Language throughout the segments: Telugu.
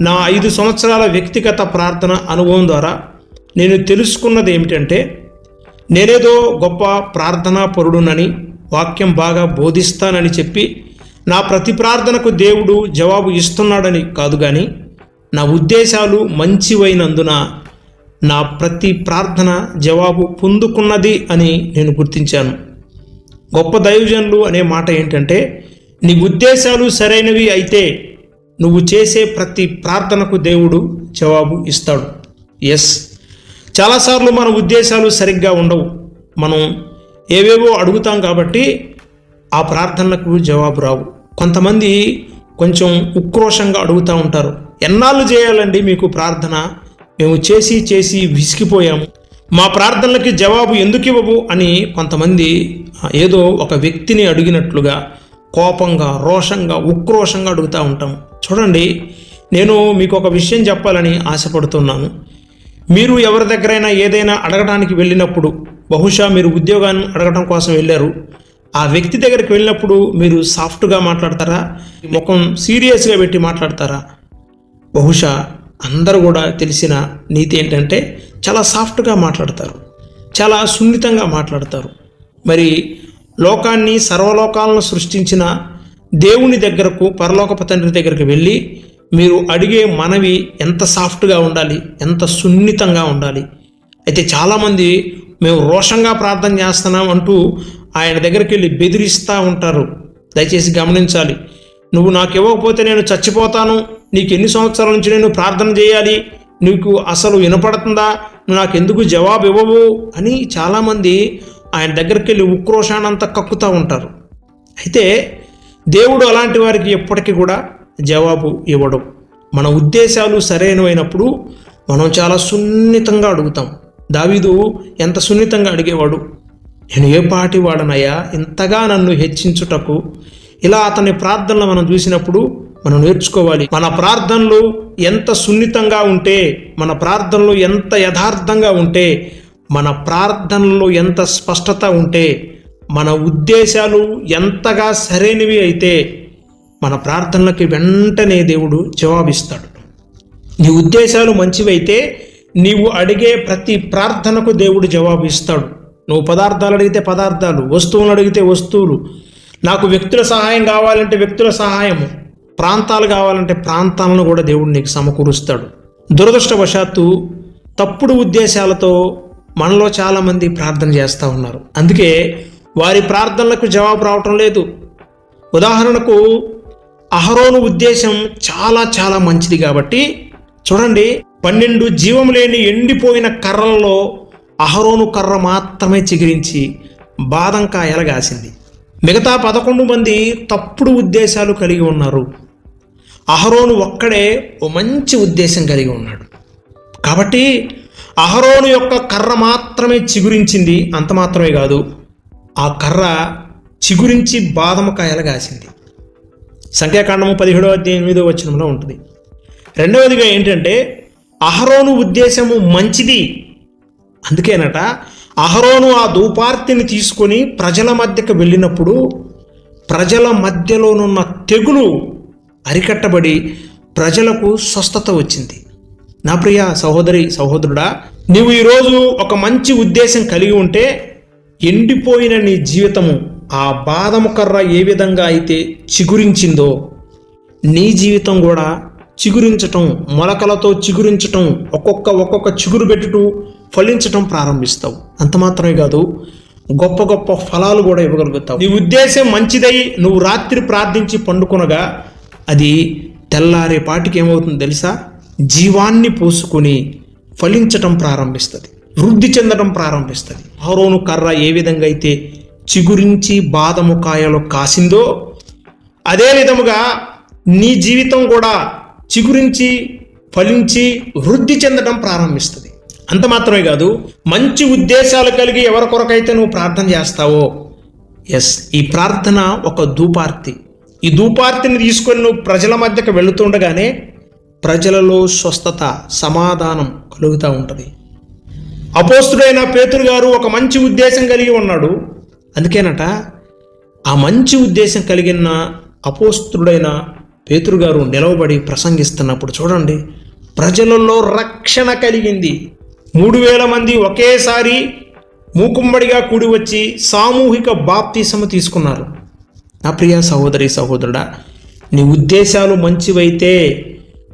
నా ఐదు సంవత్సరాల వ్యక్తిగత ప్రార్థన అనుభవం ద్వారా నేను తెలుసుకున్నది ఏమిటంటే నేనేదో గొప్ప ప్రార్థనా పరుడునని వాక్యం బాగా బోధిస్తానని చెప్పి నా ప్రతి ప్రార్థనకు దేవుడు జవాబు ఇస్తున్నాడని కాదు కానీ నా ఉద్దేశాలు మంచివైనందున నా ప్రతి ప్రార్థన జవాబు పొందుకున్నది అని నేను గుర్తించాను. గొప్ప దైవజనులు అనే మాట ఏంటంటే నీ ఉద్దేశాలు సరైనవి అయితే నువ్వు చేసే ప్రతి ప్రార్థనకు దేవుడు జవాబు ఇస్తాడు. ఎస్ చాలాసార్లు మన ఉద్దేశాలు సరిగ్గా ఉండవు. మనం ఏవేవో అడుగుతాం కాబట్టి ఆ ప్రార్థనలకు జవాబు రావు. కొంతమంది కొంచెం ఉక్రోషంగా అడుగుతూ ఉంటారు. ఎన్నాళ్ళు చేయాలండి మీకు ప్రార్థన? మేము చేసి చేసి విసిగిపోయాము. మా ప్రార్థనలకి జవాబు ఎందుకు ఇవ్వవు? అని కొంతమంది ఏదో ఒక వ్యక్తిని అడిగినట్లుగా కోపంగా రోషంగా ఉక్రోషంగా అడుగుతూ ఉంటాం చూడండి నేను మీకు ఒక విషయం చెప్పాలని ఆశపడుతున్నాను. మీరు ఎవరి దగ్గరైనా ఏదైనా అడగడానికి వెళ్ళినప్పుడు బహుశా మీరు ఉద్యోగాన్ని అడగడం కోసం వెళ్ళారు. ఆ వ్యక్తి దగ్గరికి వెళ్ళినప్పుడు మీరు సాఫ్ట్గా మాట్లాడతారా? ముఖం సీరియస్గా పెట్టి మాట్లాడతారా? బహుశా అందరూ కూడా తెలిసిన నీతి ఏంటంటే చాలా సాఫ్ట్గా మాట్లాడతారు. చాలా సున్నితంగా మాట్లాడతారు. మరి లోకాన్ని సర్వలోకాలను సృష్టించిన దేవుని దగ్గరకు పరలోకపు తండ్రి దగ్గరికి వెళ్ళి మీరు అడిగే మనవి ఎంత సాఫ్ట్గా ఉండాలి ఎంత సున్నితంగా ఉండాలి. అయితే చాలామంది మేము రోషంగా ప్రార్థన చేస్తున్నాం అంటూ ఆయన దగ్గరికి వెళ్ళి బెదిరిస్తూ ఉంటారు. దయచేసి గమనించాలి. నువ్వు నాకు ఇవ్వకపోతే నేను చచ్చిపోతాను. నీకు ఎన్ని సంవత్సరాల నుంచి నేను ప్రార్థన చేయాలి? నీకు అసలు వినపడుతుందా? నువ్వు నాకు ఎందుకు జవాబు ఇవ్వవు? అని చాలామంది ఆయన దగ్గరికి వెళ్ళి ఉక్రోషానంతా కక్కుతూ ఉంటారు. అయితే దేవుడు అలాంటి వారికి ఎప్పటికీ కూడా జవాబు ఇవ్వడం. మన ఉద్దేశాలు సరైనవైనప్పుడు మనం చాలా సున్నితంగా అడుగుతాం. దావీదు ఎంత సున్నితంగా అడిగేవాడు? నేను ఏ పాటి వాడనయ్యా? ఇంతగా నన్ను హెచ్చించుటకు ఇలా అతని ప్రార్థనలు మనం చూసినప్పుడు మనం నేర్చుకోవాలి. మన ప్రార్థనలు ఎంత సున్నితంగా ఉంటే మన ప్రార్థనలు ఎంత యథార్థంగా ఉంటే మన ప్రార్థనలో ఎంత స్పష్టత ఉంటే మన ఉద్దేశాలు ఎంతగా సరైనవి అయితే మన ప్రార్థనలకి వెంటనే దేవుడు జవాబిస్తాడు. నీ ఉద్దేశాలు మంచివైతే నీవు అడిగే ప్రతి ప్రార్థనకు దేవుడు జవాబు ఇస్తాడు నువ్వు పదార్థాలు అడిగితే పదార్థాలు వస్తువులు అడిగితే వస్తువులు నాకు వ్యక్తుల సహాయం కావాలంటే వ్యక్తుల సహాయము ప్రాంతాలు కావాలంటే ప్రాంతాలను కూడా దేవుడు నీకు సమకూరుస్తాడు. దురదృష్టవశాత్తు తప్పుడు ఉద్దేశాలతో మనలో చాలామంది ప్రార్థన చేస్తూ ఉన్నారు. అందుకే వారి ప్రార్థనలకు జవాబు రావటం లేదు. ఉదాహరణకు అహరోను ఉద్దేశం చాలా చాలా మంచిది కాబట్టి చూడండి పన్నెండు జీవం లేని ఎండిపోయిన కర్రలలో అహరోను కర్ర మాత్రమే చిగురించి బాదంకాయలు కాసింది. మిగతా పదకొండు మంది తప్పుడు ఉద్దేశాలు కలిగి ఉన్నారు. అహరోను ఒక్కడే ఓ మంచి ఉద్దేశం కలిగి ఉన్నాడు. కాబట్టి అహరోను యొక్క కర్ర మాత్రమే చిగురించింది అంత మాత్రమే కాదు. ఆ కర్ర చిగురించి బాదమకాయలు కాసింది. సంఖ్యాకాండము పదిహేడో అధ్యాయం ఎనిమిదో వచనంలో ఉంటుంది. రెండవదిగా ఏంటంటే అహరోను ఉద్దేశము మంచిది. అందుకేనట అహరోను ఆ దూపార్తిని తీసుకొని ప్రజల మధ్యకు వెళ్ళినప్పుడు ప్రజల మధ్యలోనున్న తెగులు అరికట్టబడి ప్రజలకు స్వస్థత వచ్చింది. నా ప్రియ సహోదరి సహోదరుడా నీవు ఈరోజు ఒక మంచి ఉద్దేశం కలిగి ఉంటే ఎండిపోయిన నీ జీవితము ఆ బాదము కర్ర ఏ విధంగా అయితే చిగురించిందో నీ జీవితం కూడా చిగురించటం మొలకలతో చిగురించటం ఒక్కొక్క ఒక్కొక్క చిగురు పెట్టుటూ ఫలించటం ప్రారంభిస్తావు. అంత మాత్రమే కాదు గొప్ప గొప్ప ఫలాలు కూడా ఇవ్వగలుగుతావు. నీ ఉద్దేశం మంచిదై నువ్వు రాత్రి ప్రార్థించి పండుకొనగా అది తెల్లారే పాటికి ఏమవుతుంది తెలుసా? జీవాన్ని పోసుకొని ఫలించటం ప్రారంభిస్తుంది. వృద్ధి చెందడం ప్రారంభిస్తుంది. ఆరోను కర్ర ఏ విధంగా అయితే చిగురించి బాదము కాయలు కాసిందో అదే విధముగా నీ జీవితం కూడా చిగురించి ఫలించి వృద్ధి చెందడం ప్రారంభిస్తుంది. అంత మాత్రమే కాదు మంచి ఉద్దేశాలు కలిగి ఎవరి కొరకైతే నువ్వు ప్రార్థన చేస్తావో ఎస్ ఈ ప్రార్థన ఒక ధూపార్తి. ఈ ధూపార్తిని తీసుకొని నువ్వు ప్రజల మధ్యకు వెళుతుండగానే ప్రజలలో స్వస్థత సమాధానం కలుగుతూ ఉంటుంది. అపోస్తుడైన పేతురు గారు ఒక మంచి ఉద్దేశం కలిగి ఉన్నాడు. అందుకేనట ఆ మంచి ఉద్దేశం కలిగిన అపోస్తుడైన పేతురు గారు నిలవబడి ప్రసంగిస్తున్నప్పుడు చూడండి ప్రజలలో రక్షణ కలిగింది. మూడు వేల మంది ఒకేసారి మూకుమ్మడిగా కూడి వచ్చి సామూహిక బాప్తీసము తీసుకున్నారు. నా ప్రియ సహోదరి సహోదరుడా నీ ఉద్దేశాలు మంచివైతే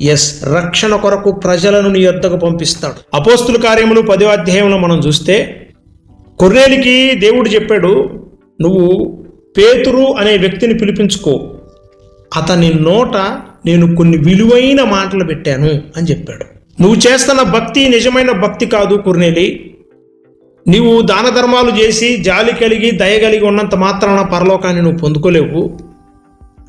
ఎస్ రక్షణ కొరకు ప్రజలను నీ యొద్దకు పంపిస్తాడు. అపోస్తుల కార్యములు పదో అధ్యాయంలో మనం చూస్తే కొర్రేలికి దేవుడు చెప్పాడు నువ్వు పేతురు అనే వ్యక్తిని పిలిపించుకో. అతని నోట నేను కొన్ని విలువైన మాటలు పెట్టాను అని చెప్పాడు. నువ్వు చేస్తున్న భక్తి నిజమైన భక్తి కాదు కుర్నేలి. నీవు దాన ధర్మాలు చేసి జాలి కలిగి దయ కలిగి ఉన్నంత మాత్రాన పరలోకాన్ని నువ్వు పొందుకోలేవు.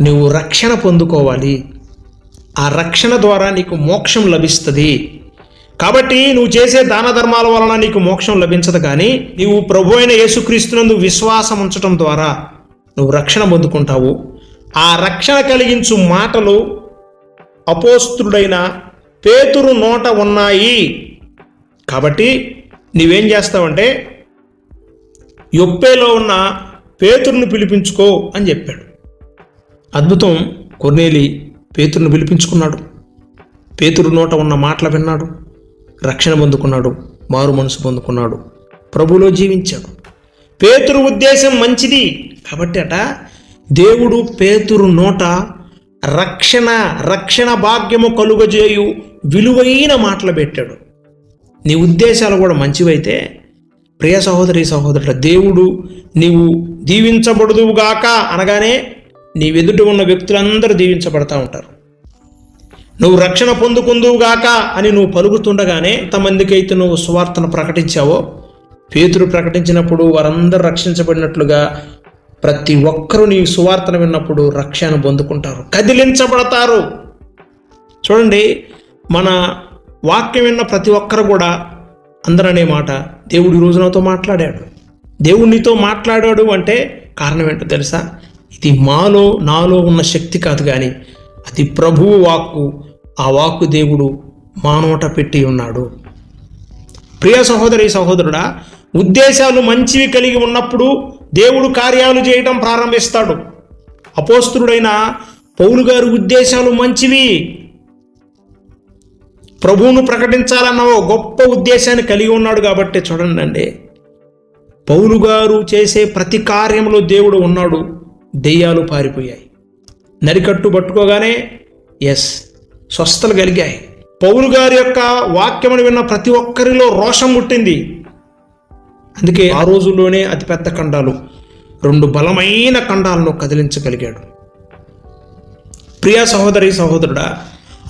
నువ్వు రక్షణ పొందుకోవాలి. ఆ రక్షణ ద్వారా నీకు మోక్షం లభిస్తుంది. కాబట్టి నువ్వు చేసే దాన ధర్మాల వలన నీకు మోక్షం లభించదు కానీ నీవు ప్రభు అయిన యేసుక్రీస్తునందు విశ్వాసం ఉంచడం ద్వారా నువ్వు రక్షణ పొందుకుంటావు. ఆ రక్షణ కలిగించు మాటలు అపోస్తుడైన పేతురు నోట ఉన్నాయి. కాబట్టి నీవేం చేస్తావంటే యొప్పేలో ఉన్న పేతురుని పిలిపించుకో అని చెప్పాడు. అద్భుతం కొనేలి పేతురును పిలిపించుకున్నాడు. పేతురు నోట ఉన్న మాటలు విన్నాడు. రక్షణ పొందుకున్నాడు. మారు మనసు పొందుకున్నాడు. ప్రభులో జీవించాడు. పేతురు ఉద్దేశం మంచిది కాబట్టి అట దేవుడు పేతురు నోట రక్షణ రక్షణ భాగ్యము కలుగజేయు విలువైన మాటలు పెట్టాడు. నీ ఉద్దేశాలు కూడా మంచివైతే ప్రియ సహోదరి సహోదరుడు దేవుడు నీవు దీవించబడుదువుగాక అనగానే నీ ఎదుట ఉన్న వ్యక్తులందరూ దీవించబడతా ఉంటారు. నువ్వు రక్షణ పొందుకుందువుగాక అని నువ్వు పలుకుతుండగానే ఎంతమందికైతే నువ్వు సువార్తను ప్రకటించావో పేతురు ప్రకటించినప్పుడు వారందరూ రక్షించబడినట్లుగా ప్రతి ఒక్కరూ నీ సువార్తను విన్నప్పుడు రక్షణ పొందుకుంటారు కదిలించబడతారు. చూడండి మన వాక్యం విన్న ప్రతి ఒక్కరు కూడా అందరనే మాట దేవుడు రోజునతో నాతో మాట్లాడాడు. దేవుడు నీతో మాట్లాడాడు అంటే కారణం ఏంటో తెలుసా? ఇది మాలో నాలో ఉన్న శక్తి కాదు కానీ అది ప్రభువు వాక్కు ఆ వాక్కు దేవుడు మానోట పెట్టి ఉన్నాడు. ప్రియ సహోదరి సహోదరుడా ఉద్దేశాలు మంచివి కలిగి ఉన్నప్పుడు దేవుడు కార్యాలు చేయటం ప్రారంభిస్తాడు. అపోస్తుడైన పౌలు గారి ఉద్దేశాలు మంచివి. ప్రభువును ప్రకటించాలన్న ఓ గొప్ప ఉద్దేశాన్ని కలిగి ఉన్నాడు కాబట్టి చూడండి అండి పౌలు గారు చేసే ప్రతి కార్యంలో దేవుడు ఉన్నాడు. దెయ్యాలు పారిపోయాయి. నరికట్టు పట్టుకోగానే ఎస్ స్వస్థలు కలిగాయి. పౌలు గారి యొక్క వాక్యమును విన్న ప్రతి ఒక్కరిలో రోషం పుట్టింది. అందుకే ఆ రోజుల్లోనే అతిపెద్ద ఖండాలు రెండు బలమైన ఖండాలను కదిలించగలిగాడు. ప్రియ సహోదరి సహోదరుడా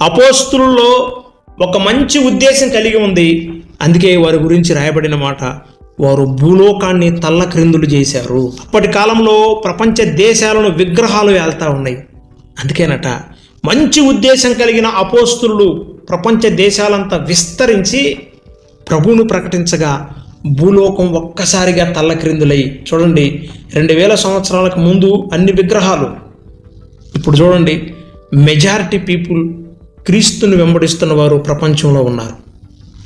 అపోస్తులలో ఒక మంచి ఉద్దేశం కలిగి ఉంది. అందుకే వారి గురించి రాయబడిన మాట వారు భూలోకాన్ని తల్లక్రిందులు చేశారు. అప్పటి కాలంలో ప్రపంచ దేశాలను విగ్రహాలు వెళ్తూ ఉన్నాయి. అందుకేనట మంచి ఉద్దేశం కలిగిన అపోస్తులు ప్రపంచ దేశాలంతా విస్తరించి ప్రభువును ప్రకటించగా భూలోకం ఒక్కసారిగా తల్లక్రిందులై. చూడండి రెండు వేల సంవత్సరాలకు ముందు అన్ని విగ్రహాలు. ఇప్పుడు చూడండి మెజారిటీ పీపుల్ క్రీస్తుని వెంబడిస్తున్న వారు ప్రపంచంలో ఉన్నారు.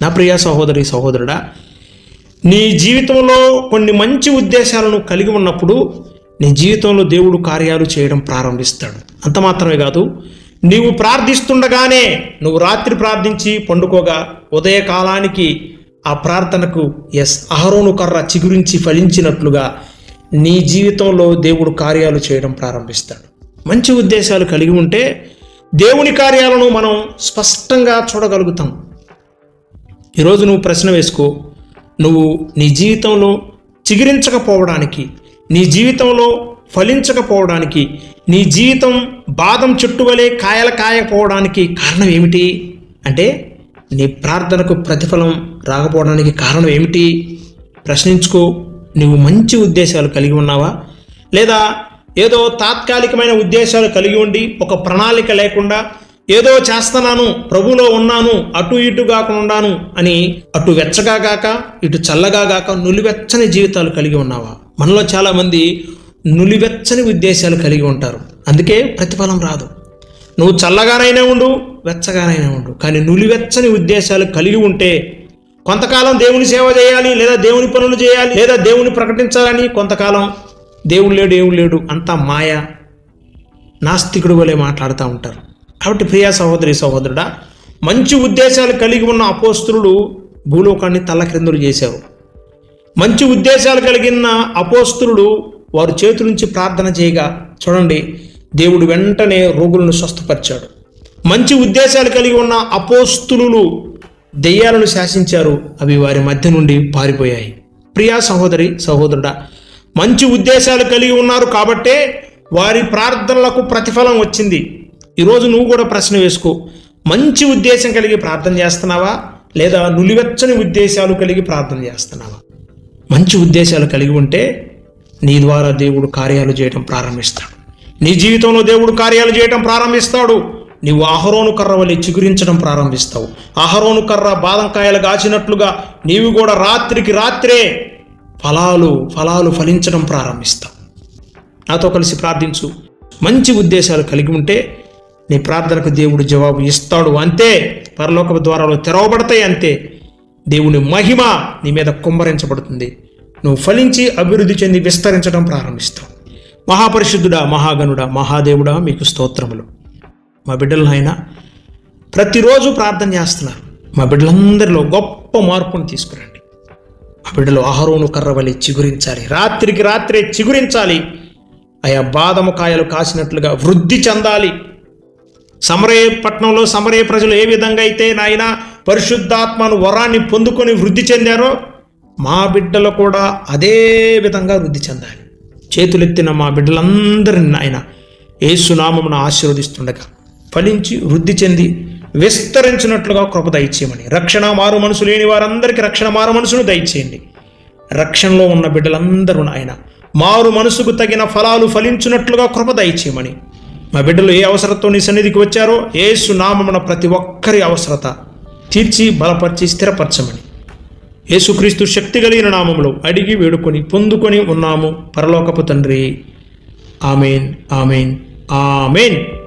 నా ప్రియ సహోదరి సహోదరుడా నీ జీవితంలో కొన్ని మంచి ఉద్దేశాలను కలిగి ఉన్నప్పుడు నీ జీవితంలో దేవుడు కార్యాలు చేయడం ప్రారంభిస్తాడు. అంత మాత్రమే కాదు నీవు ప్రార్థిస్తుండగానే నువ్వు రాత్రి ప్రార్థించి పండుకోగా ఉదయకాలానికి ఆ ప్రార్థనకు ఎస్ అహరోను కర్ర చిగురించి ఫలించినట్లుగా నీ జీవితంలో దేవుడు కార్యాలు చేయడం ప్రారంభిస్తాడు. మంచి ఉద్దేశాలు కలిగి ఉంటే దేవుని కార్యాలను మనం స్పష్టంగా చూడగలుగుతాం. ఈరోజు నువ్వు ప్రశ్న వేసుకో నువ్వు నీ జీవితంలో చిగురించకపోవడానికి నీ జీవితంలో ఫలించకపోవడానికి నీ జీవితం బాదం చుట్టువలే వలె కాయల కాయకపోవడానికి కారణం ఏమిటి? అంటే నీ ప్రార్థనకు ప్రతిఫలం రాకపోవడానికి కారణం ఏమిటి? ప్రశ్నించుకో. నువ్వు మంచి ఉద్దేశాలు కలిగి ఉన్నావా? లేదా ఏదో తాత్కాలికమైన ఉద్దేశాలు కలిగి ఉండి ఒక ప్రణాళిక లేకుండా ఏదో చేస్తున్నాను ప్రభులో ఉన్నాను అటు ఇటు కాకుండాను అని అటు వెచ్చగా గాక ఇటు చల్లగా గాక నులివెచ్చని జీవితాలు కలిగి ఉన్నావా? మనలో చాలామంది నులివెచ్చని ఉద్దేశాలు కలిగి ఉంటారు. అందుకే ప్రతిఫలం రాదు. నువ్వు చల్లగానైనా ఉండు వెచ్చగానైనా ఉండు. కానీ నులివెచ్చని ఉద్దేశాలు కలిగి ఉంటే కొంతకాలం దేవుని సేవ చేయాలి లేదా దేవుని పనులు చేయాలి లేదా దేవుని ప్రకటించాలని కొంతకాలం దేవుడు లేడు దేవుడు లేడు అంతా మాయ. నాస్తికుడు వలె మాట్లాడుతూ ఉంటారు. కాబట్టి ప్రియా సహోదరి సహోదరుడా మంచి ఉద్దేశాలు కలిగి ఉన్న అపోస్తులు భూలోకాన్ని తల్లక్రిందులు చేశారు. మంచి ఉద్దేశాలు కలిగిన అపోస్తులు వారు చేతుల నుంచి ప్రార్థన చేయగా చూడండి దేవుడు వెంటనే రోగులను స్వస్థపరిచాడు. మంచి ఉద్దేశాలు కలిగి ఉన్న అపోస్తులు దెయ్యాలను శాసించారు అవి వారి మధ్య నుండి పారిపోయాయి. ప్రియా సహోదరి సహోదరుడా మంచి ఉద్దేశాలు కలిగి ఉన్నారు కాబట్టే వారి ప్రార్థనలకు ప్రతిఫలం వచ్చింది. ఈరోజు నువ్వు కూడా ప్రశ్న వేసుకో. మంచి ఉద్దేశం కలిగి ప్రార్థన చేస్తున్నావా? లేదా నులివెచ్చని ఉద్దేశాలు కలిగి ప్రార్థన చేస్తున్నావా? మంచి ఉద్దేశాలు కలిగి ఉంటే నీ ద్వారా దేవుడు కార్యాలు చేయటం ప్రారంభిస్తాడు. నీ జీవితంలో దేవుడు కార్యాలు చేయటం ప్రారంభిస్తాడు. నీవు ఆహరోను కర్ర వలె చిగురించడం ప్రారంభిస్తావు. ఆహరోను కర్ర బాదంకాయలు కాచినట్లుగా నీవు కూడా రాత్రికి రాత్రే ఫలాలు ఫలాలు ఫలించడం ప్రారంభిస్తావు. నాతో కలిసి ప్రార్థించు. మంచి ఉద్దేశాలు కలిగి ఉంటే నీ ప్రార్థనకు దేవుడు జవాబు ఇస్తాడు అంతే. పరలోక ద్వారాలు తెరవబడతాయి అంతే. దేవుని మహిమ నీ మీద కుమ్మరించబడుతుంది. నువ్వు ఫలించి అభివృద్ధి చెంది విస్తరించడం ప్రారంభిస్తావు. మహాపరిశుద్ధుడా మహాగనుడా మహాదేవుడా మీకు స్తోత్రములు. మా బిడ్డలను ఆయన ప్రతిరోజు ప్రార్థన చేస్తున్నారు. మా బిడ్డలందరిలో గొప్ప మార్పును తీసుకురండి. మా బిడ్డలు ఆహారోను కర్రవల్లి చిగురించాలి. రాత్రికి రాత్రే చిగురించాలి. ఆయా బాదము కాయలు కాసినట్లుగా వృద్ధి చెందాలి. సమరయ పట్టణంలో సమరయ ప్రజలు ఏ విధంగా అయితే నాయన పరిశుద్ధాత్మను వరాన్ని పొందుకొని వృద్ధి చెందారో మా బిడ్డలు కూడా అదే విధంగా వృద్ధి చెందాలి. చేతులెత్తిన మా బిడ్డలందరిని నాయన ఏసునామమును ఆశీర్వదిస్తుండగా ఫలించి వృద్ధి చెంది విస్తరించినట్లుగా కృప దయచేయమని రక్షణ మారు మనసు లేని వారందరికీ రక్షణ మారు మనసును దయచేయండి. రక్షణలో ఉన్న బిడ్డలందరూ ఆయన మారు మనసుకు తగిన ఫలాలు ఫలించినట్లుగా కృప దయచేయమని మా బిడ్డలు ఏ అవసరతో నీ సన్నిధికి వచ్చారో ఏసు నామమున ప్రతి ఒక్కరి అవసరత తీర్చి బలపరిచి స్థిరపరచమని. యేసుక్రీస్తు శక్తి కలిగిన నామంలో అడిగి వేడుకొని పొందుకొని ఉన్నాము. పరలోకపు తండ్రి. Amen amen amen.